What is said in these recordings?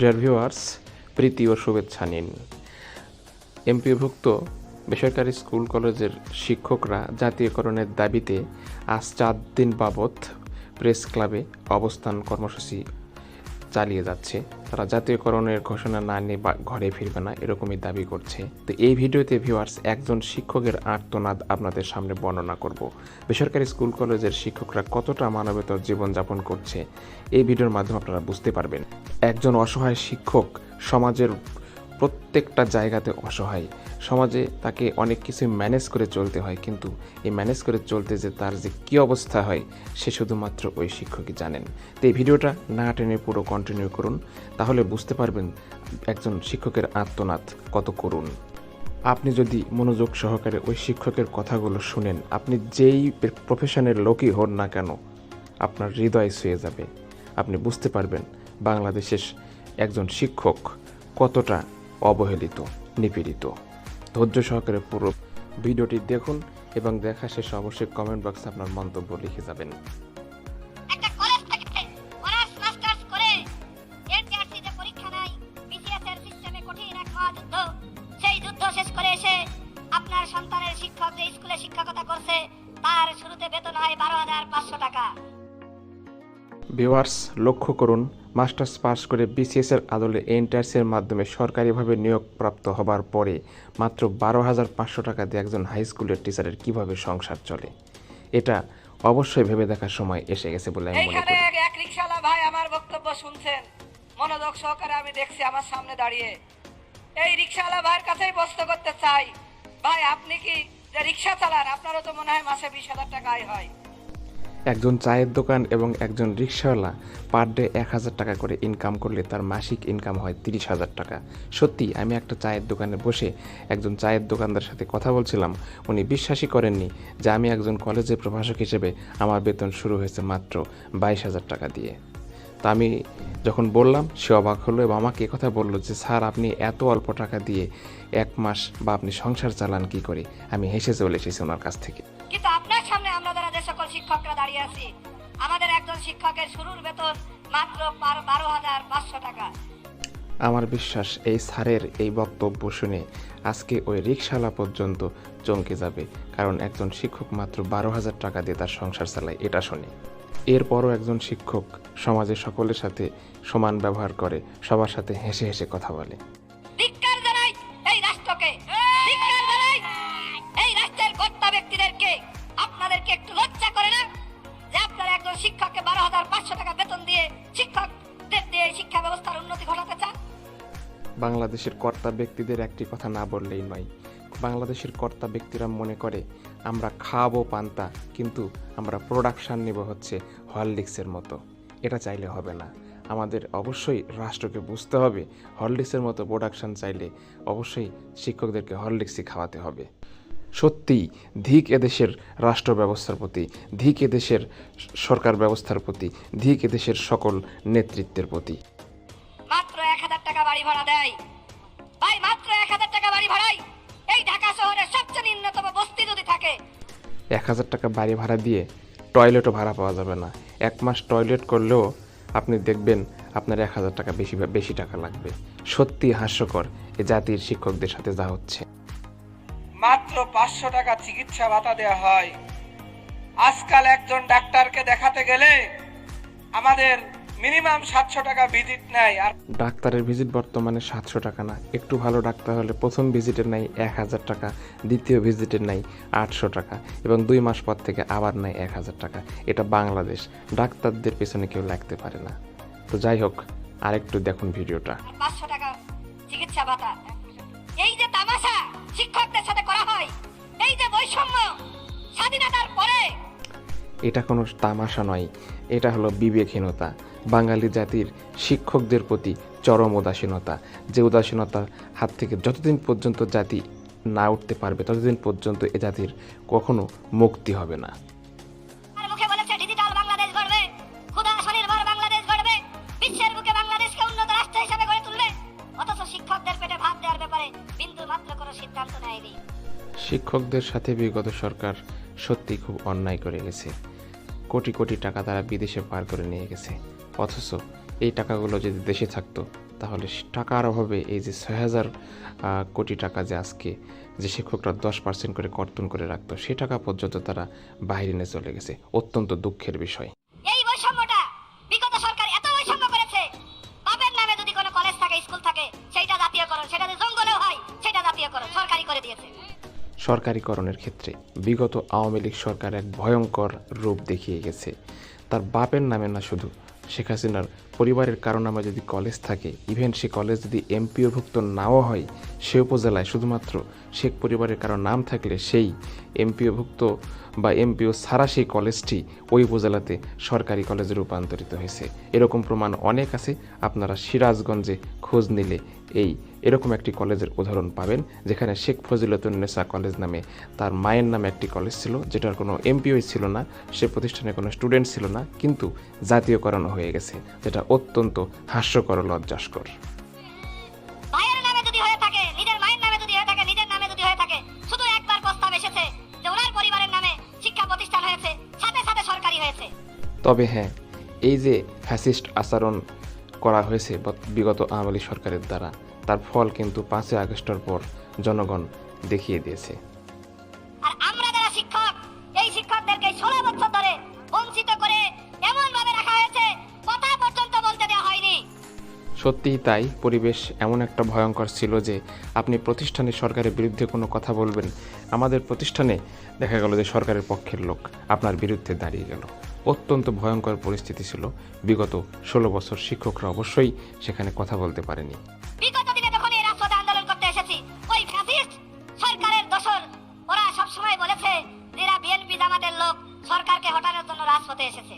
Dear viewers প্রীতি ও শুভেচ্ছা নিন। এমপিভুক্ত বেসরকারি স্কুল কলেজের শিক্ষকরা জাতীয়করণের দাবিতে আজ চার দিন বাবদ প্রেস ক্লাবে অবস্থান কর্মসূচি চালিয়ে যাচ্ছে। তারা জাতীয়করণের ঘোষণা না নিয়ে ঘরে ফিরবে না, এরকমই দাবি করছে। তো এই ভিডিওতে ভিউয়ার্স একজন শিক্ষকের আর্তনাদ আপনাদের সামনে বর্ণনা করব। বেসরকারি স্কুল কলেজের শিক্ষকরা কতটা মানবেতর জীবনযাপন করছে, এই ভিডিওর মাধ্যমে আপনারা বুঝতে পারবেন। একজন অসহায় শিক্ষক সমাজের প্রত্যেকটা জায়গাতে অসহায়। সমাজে তাকে অনেক কিছু ম্যানেজ করে চলতে হয়, কিন্তু এই ম্যানেজ করে চলতে যে তার যে কী অবস্থা হয়, সে শুধুমাত্র ওই শিক্ষকই জানেন। তো এই ভিডিওটা না টেনে পুরো কন্টিনিউ করুন, তাহলে বুঝতে পারবেন একজন শিক্ষকের আত্মনাদ কত করুন আপনি যদি মনোযোগ সহকারে ওই শিক্ষকের কথাগুলো শুনেন, আপনি যেই প্রফেশনের লোকই হন না কেন, আপনার হৃদয় ছুঁয়ে যাবে। আপনি বুঝতে পারবেন বাংলাদেশের একজন শিক্ষক কতটা অবহেলিত, নিপীড়িত। ধৈর্য সহকারে পুরো ভিডিওটি দেখুন এবং দেখা শেষে অবশ্যই কমেন্ট বক্সে আপনার মন্তব্য লিখে যাবেন। আপনার সন্তানের শিক্ষক যে স্কুলে শিক্ষকতা করছে তার শুরুতে বেতন হয় বারো হাজার পাঁচশো টাকা। ভিউয়ার্স লক্ষ্য করুন মাস্টার্স পাস করে বিসিএস এর আদলে এন্টার্সের মাধ্যমে সরকারিভাবে নিয়োগপ্রাপ্ত হবার পরে মাত্র বারো হাজার পাঁচশো টাকা দিয়ে একজন হাই স্কুলের টিচারের কীভাবে সংসার চলে? এটা অবশ্যই ভেবে দেখার সময় এসে গেছে বলে আমি মনে করি। এক- এক রিক্সাওয়ালা ভাই আমার বক্তব্য শুনছেন। মনোযোগ সহকারে আমি দেখছি আমার সামনে দাঁড়িয়ে। এই রিক্সাওয়ালা ভাইয়ের কাছেই প্রশ্ন করতে চাই। ভাই আপনি কি যে রিক্সা চালান আপনারও তো মনে হয় মাসে বিশ হাজার টাকা আয় হয়। একজন চায়ের দোকান এবং একজন রিক্সাওয়ালা পার ডে এক হাজার টাকা করে ইনকাম করলে তার মাসিক ইনকাম হয় তিরিশ হাজার টাকা। সত্যি, আমি একটা চায়ের দোকানে বসে একজন চায়ের দোকানদার সাথে কথা বলছিলাম। উনি বিশ্বাসই করেননি যে আমি একজন কলেজের প্রভাষক হিসেবে আমার বেতন শুরু হয়েছে মাত্র বাইশ হাজার টাকা দিয়ে। তা আমি যখন বললাম সে অবাক হলো এবং আমাকে কথা বলল যে স্যার আপনি এত অল্প টাকা দিয়ে এক মাস বা আপনি সংসার চালান কি করে? আমি হেসে চলে এসেছি ওনার কাছ থেকে। কিন্তু আপনার সামনে আমরা যারা যে সকল শিক্ষকরা দাঁড়িয়ে আছি আমাদের একজন শিক্ষকের শুরুর বেতন মাত্র বারো হাজার পাঁচশো টাকা। আমার বিশ্বাস এই স্যারের এই বক্তব্য শুনে আজকে ওই রিক্সালা পর্যন্ত চমকে যাবে কারণ একজন শিক্ষক মাত্র বারো হাজার টাকা দিয়ে তার সংসার চালায় এটা শুনে। এরপরও একজন শিক্ষক সমাজে সকলের সাথে সমান ব্যবহার করে সবার সাথে হেসে হেসে কথা বলে। এই রাষ্ট্রকে। এই রাষ্ট্রের কর্তা আপনাদেরকে একটু লজ্জা করে না? যে আপনারা একজন শিক্ষককে বারো হাজার পাঁচশো টাকা বেতন দিয়ে শিক্ষকদের দিয়ে শিক্ষা ব্যবস্থার উন্নতি ঘটাতে চান? বাংলাদেশের কর্তা ব্যক্তিদের একটি কথা না বললেই নয় বাংলাদেশের কর্তা ব্যক্তিরা মনে করে, আমরা খাওয়াবো পান্তা, কিন্তু আমরা প্রোডাকশান নেব হচ্ছে হরলিক্সের মতো। এটা চাইলে হবে না। আমাদের অবশ্যই রাষ্ট্রকে বুঝতে হবে, হরলিক্সের মতো প্রোডাকশান চাইলে অবশ্যই শিক্ষকদেরকে হরলিক্সই খাওয়াতে হবে। সত্যিই, ধিক এদেশের রাষ্ট্র ব্যবস্থার প্রতি, ধিক এদেশের সরকার ব্যবস্থার প্রতি, ধিক এদেশের সকল নেতৃত্বের প্রতি। মাত্র এক হাজার টাকা বাড়ি ভাড়া দেয়। ভাই, মাত্র এক হাজার টাকা বাড়ি ঢাকা শহরের সবচেয়ে নিম্নতম বস্তি যদি থাকে এক হাজার টাকা বাড়ি ভাড়া দিয়ে টয়লেটও ভাড়া পাওয়া যাবে না। এক মাস টয়লেট করলেও আপনি দেখবেন আপনার এক হাজার টাকা বেশি বেশি টাকা লাগবে। সত্যি হাস্যকর এ জাতির শিক্ষকদের সাথে যা হচ্ছে। মাত্র পাঁচশো টাকা চিকিৎসা ভাতা দেওয়া হয়। আজকাল একজন ডাক্তারকে দেখাতে গেলে আমাদের মিনিমাম সাতশো টাকা ভিজিট নেয় আর ডাক্তারের ভিজিট বর্তমানে সাতশো টাকা না। একটু ভালো ডাক্তার হলে প্রথম ভিজিটের নাই এক হাজার টাকা দ্বিতীয় ভিজিটের নাই আটশো টাকা এবং দুই মাস পর থেকে আবার নাই এক হাজার টাকা। এটা বাংলাদেশ ডাক্তারদের পেছনে কেউ লাগতে পারে না। তো যাই হোক আরেকটু দেখুন ভিডিওটা। পাঁচশো টাকা চিকিৎসা ভাতা। এই যে তামাশা শিক্ষকদের সাথে করা হয় এই যে বৈষম্য স্বাধীনতার পরে এটা কোনো তামাশা নয়। এটা হলো বিবেকহীনতা। বাঙালি জাতির শিক্ষকদের প্রতি চরম উদাসীনতা। যে উদাসীনতার হাত থেকে যতদিন পর্যন্ত জাতি না উঠতে পারবে ততদিন পর্যন্ত এ জাতির কখনো মুক্তি হবে না। শিক্ষকদের সাথে বিগত সরকার সত্যি খুব অন্যায় করে গেছে। কোটি কোটি টাকা তারা বিদেশে পার করে নিয়ে গেছে। অথচ এই টাকাগুলো যদি দেশে থাকতো, তাহলে টাকার অভাবে এই যে ছয় হাজার কোটি টাকা যে আজকে যে শিক্ষকরা দশ পার্সেন্ট করে কর্তন করে রাখতো, সে টাকা পর্যন্ত তারা বাইরে নিয়ে চলে গেছে। অত্যন্ত দুঃখের বিষয়। সরকারিকরণের ক্ষেত্রে। বিগত আওয়ামী লীগ সরকার এক ভয়ঙ্কর রূপ দেখিয়ে গেছে। তার বাপের নামে না শুধু। শেখ হাসিনার পরিবারের কারও নামে যদি কলেজ থাকে, ইভেন সে কলেজ যদি এমপিওভুক্ত নাও হয়, সে উপজেলায় শুধুমাত্র শেখ পরিবারের কারও নাম থাকলে সেই এমপিওভুক্ত বা এমপিও ছাড়া সেই কলেজটি ওই উপজেলাতে সরকারি কলেজে রূপান্তরিত হয়েছে। এরকম প্রমাণ অনেক আছে, আপনারা সিরাজগঞ্জে খোঁজ নিলে এই এরকম একটি কলেজের উদাহরণ পাবেন, যেখানে শেখ ফজিলতুন্নেসা কলেজ নামে তার মায়ের নামে একটি কলেজ ছিল, যেটার কোনো এমপিওই ছিল না, সে প্রতিষ্ঠানে কোনো স্টুডেন্ট ছিল না, কিন্তু জাতীয়করণ হয়ে গেছে, যেটা অত্যন্ত হাস্যকর লজ্জাস্কর। তবে হ্যাঁ এই যে ফ্যাসিস্ট আচরণ করা হয়েছে বিগত আওয়ামী লীগ সরকারের দ্বারা তার ফল কিন্তু পাঁচই আগস্টের পর জনগণ দেখিয়ে দিয়েছে। আর আমরা যারা শিক্ষক এই শিক্ষকদেরকে ষোলো বছর ধরে বঞ্চিত করে এমন ভাবে রাখা হয়েছে কথা পর্যন্ত বলতে দেওয়া হয়নি। সত্যিই তাই পরিবেশ এমন একটা ভয়ঙ্কর ছিল যে আপনি প্রতিষ্ঠানে সরকারের বিরুদ্ধে কোনো কথা বলবেন। আমাদের প্রতিষ্ঠানে দেখা গেল যে সরকারের পক্ষের লোক আপনার বিরুদ্ধে দাঁড়িয়ে গেল। অত্যন্ত ভয়ঙ্কর পরিস্থিতি ছিল। বিগত ষোলো বছর শিক্ষকরা অবশ্যই সেখানে কথা বলতে পারেনি। বিগত দিনে যখন এই রাজপথে আন্দোলন করতে এসেছি ওই ফ্যাসিস্ট সরকারের দোসর ওরা সবসময় বলেছে এরা বিএনপি জামাতের লোক সরকারকে হটানোর জন্য রাজপথে এসেছে।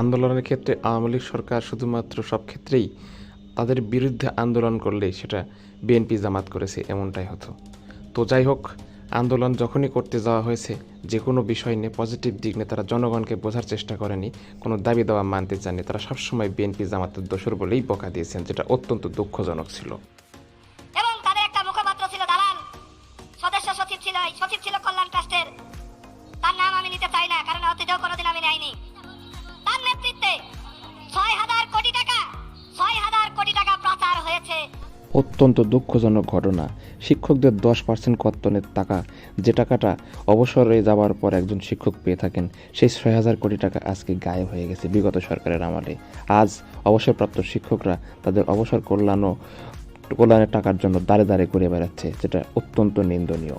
আন্দোলনের ক্ষেত্রে আওয়ামী লীগ সরকার শুধুমাত্র সব ক্ষেত্রেই তাদের বিরুদ্ধে আন্দোলন করলেই সেটা বিএনপি জামাত করেছে এমনটাই হতো। তো যাই হোক আন্দোলন যখনই করতে যাওয়া হয়েছে যে কোনো বিষয় নিয়ে পজিটিভ দিক নিয়ে তারা জনগণকে বোঝার চেষ্টা করেনি কোনো দাবি দাওয়া মানতে চাননি। তারা সবসময় বিএনপি জামাতের দোষর বলেই বকা দিয়েছেন যেটা অত্যন্ত দুঃখজনক ছিল। এবং তাদের একটা মুখপাত্র ছিল দালাল। সদস্য সচিব ছিল সচিব ছিল কল্যাণ ট্রাস্টের। তার নাম আমি নিতে চাই না কারণ অতীতেও কোনোদিন আমি নেয়নি। তার নেতৃত্বে ছয় হাজার কোটি টাকা ছয় হাজার কোটি টাকা হয়েছে। অত্যন্ত দুঃখজনক ঘটনা। শিক্ষকদের দশ পার্সেন্ট কর্তনের টাকা, যে টাকাটা অবসরে যাওয়ার পর একজন শিক্ষক পেয়ে থাকেন, সেই ছয় হাজার কোটি টাকা আজকে গায়েব হয়ে গেছে বিগত সরকারের আমলে। আজ অবসরপ্রাপ্ত শিক্ষকরা তাদের অবসর কল্যাণ ও কল্যাণের টাকার জন্য দাঁড়ে দাঁড়ে ঘুরে বেড়াচ্ছে, যেটা অত্যন্ত নিন্দনীয়।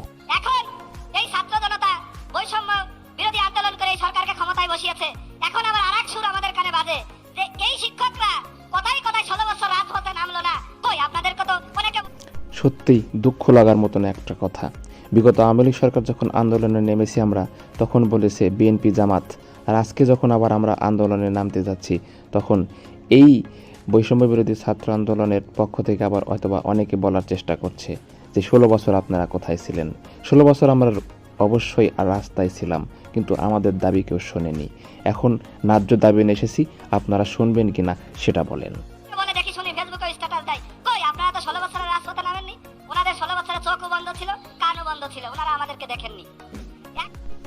সত্যিই দুঃখ লাগার মতন একটা কথা। বিগত আওয়ামী লীগ সরকার যখন আন্দোলনে নেমেছি আমরা, তখন বলেছে বিএনপি জামাত। আর আজকে যখন আবার আমরা আন্দোলনে নামতে যাচ্ছি, তখন এই বৈষম্য বিরোধী ছাত্র আন্দোলনের পক্ষ থেকে আবার হয়তোবা অনেকে বলার চেষ্টা করছে যে, ষোলো বছর আপনারা কোথায় ছিলেন? ষোলো বছর আমরা অবশ্যই আর রাস্তায় ছিলাম, কিন্তু আমাদের দাবি কেউ শোনেনি। এখন ন্যায্য দাবি এসেছি, আপনারা শুনবেন কিনা সেটা বলেন। ছিল ওনারা আমাদেরকে দেখেননি।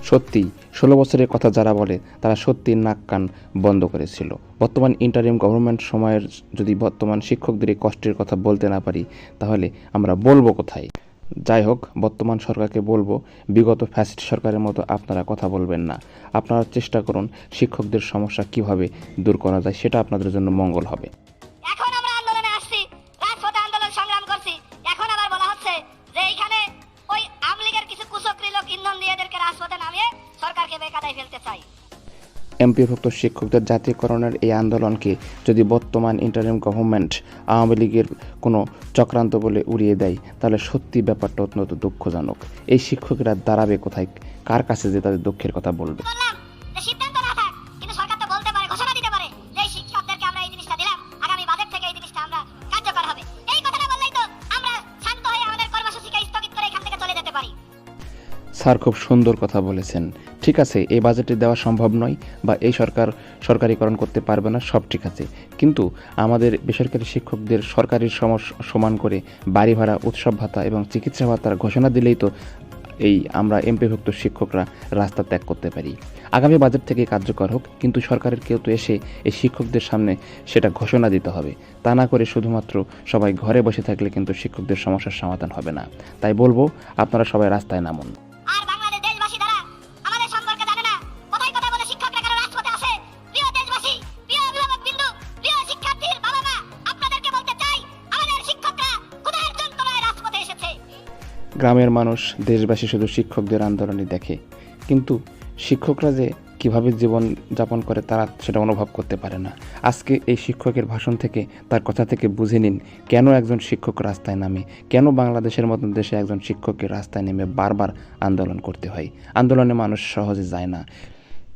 সত্যি, ষোলো বছরের কথা যারা বলে, তারা সত্যি নাক কান বন্ধ করেছিল। বর্তমান ইন্টারিম গভর্নমেন্ট সময়ের যদি বর্তমান শিক্ষকদের এই কষ্টের কথা বলতে না পারি, তাহলে আমরা বলব কোথায়? যাই হোক, বর্তমান সরকারকে বলব, বিগত ফ্যাসিস্ট সরকারের মতো আপনারা কথা বলবেন না। আপনারা চেষ্টা করুন শিক্ষকদের সমস্যা কীভাবে দূর করা যায়, সেটা আপনাদের জন্য মঙ্গল হবে। বেকাদায় ফেলতে চাই। এমপিভুক্ত শিক্ষকদের জাতীয়করণের এই আন্দোলনকে যদি বর্তমান ইন্টারিম গভর্নমেন্ট আওয়ামী লীগের কোনো চক্রান্ত বলে উড়িয়ে দেয় তাহলে সত্যি ব্যাপারটা অত্যন্ত দুঃখজনক। এই শিক্ষকেরা দাঁড়াবে কোথায়? কার কাছে যে তাদের দুঃখের কথা বলবে? স্যার খুব সুন্দর কথা বলেছেন। ঠিক আছে, এই বাজেটে দেওয়া সম্ভব নয় বা এই সরকার সরকারিকরণ করতে পারবে না, সব ঠিক আছে। কিন্তু আমাদের বেসরকারি শিক্ষকদের সরকারি সমস, সমান করে বাড়ি ভাড়া, উৎসব ভাতা এবং চিকিৎসা ভাতার ঘোষণা দিলেই তো এই আমরা এমপিভুক্ত শিক্ষকরা রাস্তা ত্যাগ করতে পারি। আগামী বাজেট থেকে কার্যকর হোক, কিন্তু সরকারের কেউ তো এসে এই শিক্ষকদের সামনে সেটা ঘোষণা দিতে হবে। তা না করে শুধুমাত্র সবাই ঘরে বসে থাকলে কিন্তু শিক্ষকদের সমস্যার সমাধান হবে না। তাই বলব, আপনারা সবাই রাস্তায় নামুন। গ্রামের মানুষ দেশবাসী শুধু শিক্ষকদের আন্দোলনই দেখে, কিন্তু শিক্ষকরা যে কীভাবে জীবন যাপন করে তারা সেটা অনুভব করতে পারে না। আজকে এই শিক্ষকের ভাষণ থেকে, তার কথা থেকে বুঝে নিন, কেন একজন শিক্ষক রাস্তায় নামে? কেন বাংলাদেশের মতন দেশে একজন শিক্ষককে রাস্তায় নেমে বারবার আন্দোলন করতে হয়? আন্দোলনে মানুষ সহজে যায় না।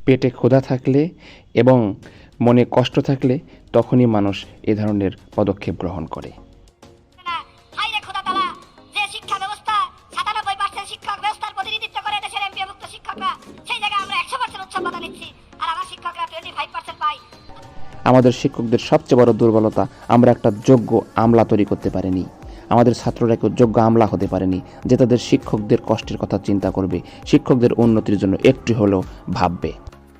পেটে ক্ষুধা থাকলে এবং মনে কষ্ট থাকলে তখনই মানুষ এ ধরনের পদক্ষেপ গ্রহণ করে। আমাদের শিক্ষকদের সবচেয়ে বড় দুর্বলতা আমরা একটা যোগ্য আমলা তৈরি করতে পারিনি। আমাদের ছাত্ররা কেউ যোগ্য আমলা হতে পারেনি যে তাদের শিক্ষকদের কষ্টের কথা চিন্তা করবে শিক্ষকদের উন্নতির জন্য একটু হলেও ভাববে।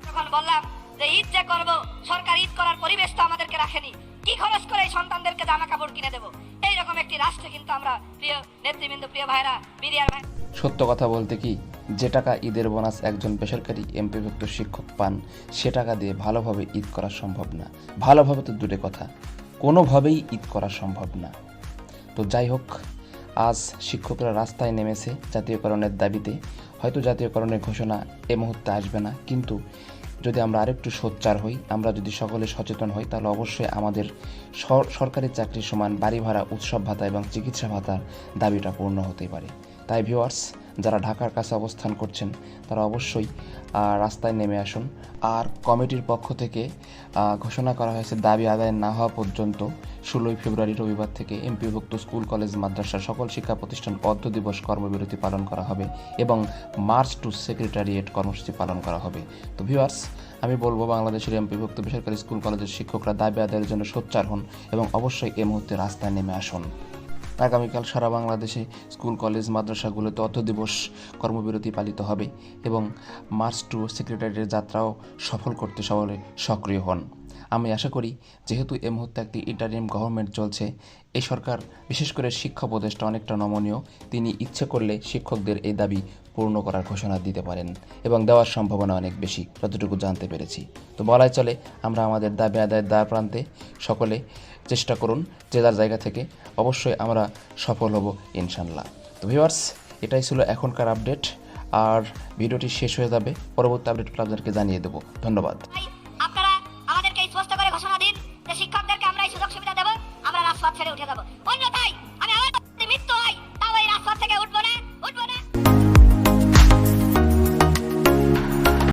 যখন বললাম যে ঈদ যে করব সরকার ঈদ করার পরিবেশ তো আমাদেরকে রাখেনি কি খরচ করে এই সন্তানদেরকে জামা কাপড় কিনে দেবো? এইরকম একটি রাষ্ট্রে কিন্তু আমরা প্রিয় নেতৃবৃন্দ প্রিয় ভাইরা মিডিয়ার ভাই সত্য কথা বলতে কি? যে টাকা ঈদের বোনাস একজন বেসরকারি এমপিভুক্ত শিক্ষক পান, সে টাকা দিয়ে ভালোভাবে ঈদ করা সম্ভব না। ভালোভাবে তো দূরে কথা, কোনোভাবেই ঈদ করা সম্ভব না। তো যাই হোক, আজ শিক্ষকরা রাস্তায় নেমেছে জাতীয়করণের দাবিতে। হয়তো জাতীয়করণের ঘোষণা এ মুহূর্তে আসবে না, কিন্তু যদি আমরা আরেকটু সোচ্চার হই, আমরা যদি সকলে সচেতন হই, তাহলে অবশ্যই আমাদের সর- সরকারি চাকরির সমান বাড়ি ভাড়া উৎসব ভাতা এবং চিকিৎসা ভাতার দাবিটা পূর্ণ হতে পারে। তাই ভিউয়ার্স যারা ঢাকার কাছে অবস্থান করছেন, তারা অবশ্যই রাস্তায় নেমে আসুন। আর কমিটির পক্ষ থেকে ঘোষণা করা হয়েছে দাবি আদায় না হওয়া পর্যন্ত ষোলোই ফেব্রুয়ারি রবিবার থেকে এমপিভুক্ত স্কুল, কলেজ, মাদ্রাসা সকল শিক্ষা প্রতিষ্ঠান অর্ধ দিবস কর্মবিরতি পালন করা হবে এবং মার্চ টু সেক্রেটারিয়েট কর্মসূচি পালন করা হবে। তো ভিউয়ার্স আমি বলব বাংলাদেশের এমপিভুক্ত বেসরকারি স্কুল, কলেজের শিক্ষকরা দাবি আদায়ের জন্য সোচ্চার হন এবং অবশ্যই এই মুহূর্তে রাস্তায় নেমে আসুন। আগামীকাল সারা বাংলাদেশে স্কুল, কলেজ মাদ্রাসাগুলোতে অর্থ দিবস কর্মবিরতি পালিত হবে এবং মার্চ টু সেক্রেটারিয়ের যাত্রাও সফল করতে সকলে সক্রিয় হন। আমি আশা করি যেহেতু এই মুহূর্তে একটি ইন্টারিম গভর্নমেন্ট চলছে এই সরকার, বিশেষ করে শিক্ষা উপদেষ্টা অনেকটা নমনীয়, তিনি ইচ্ছে করলে শিক্ষকদের এই দাবি পূর্ণ করার ঘোষণা দিতে পারেন এবং দেওয়ার সম্ভাবনা অনেক বেশি, যতটুকু জানতে পেরেছি। তো বলাই চলে, আমরা আমাদের দাবি আদায়ের দ্বার প্রান্তে, সকলে চেষ্টা করুন যে যার জায়গা থেকে অবশ্যই আমরা সফল হব ইনশাল্লাহ তো ভিউয়ার্স এটাই ছিল এখনকার আপডেট আর ভিডিওটি শেষ হয়ে যাবে, পরবর্তী আপডেটগুলো আপনাদেরকে জানিয়ে দেবো। ধন্যবাদ।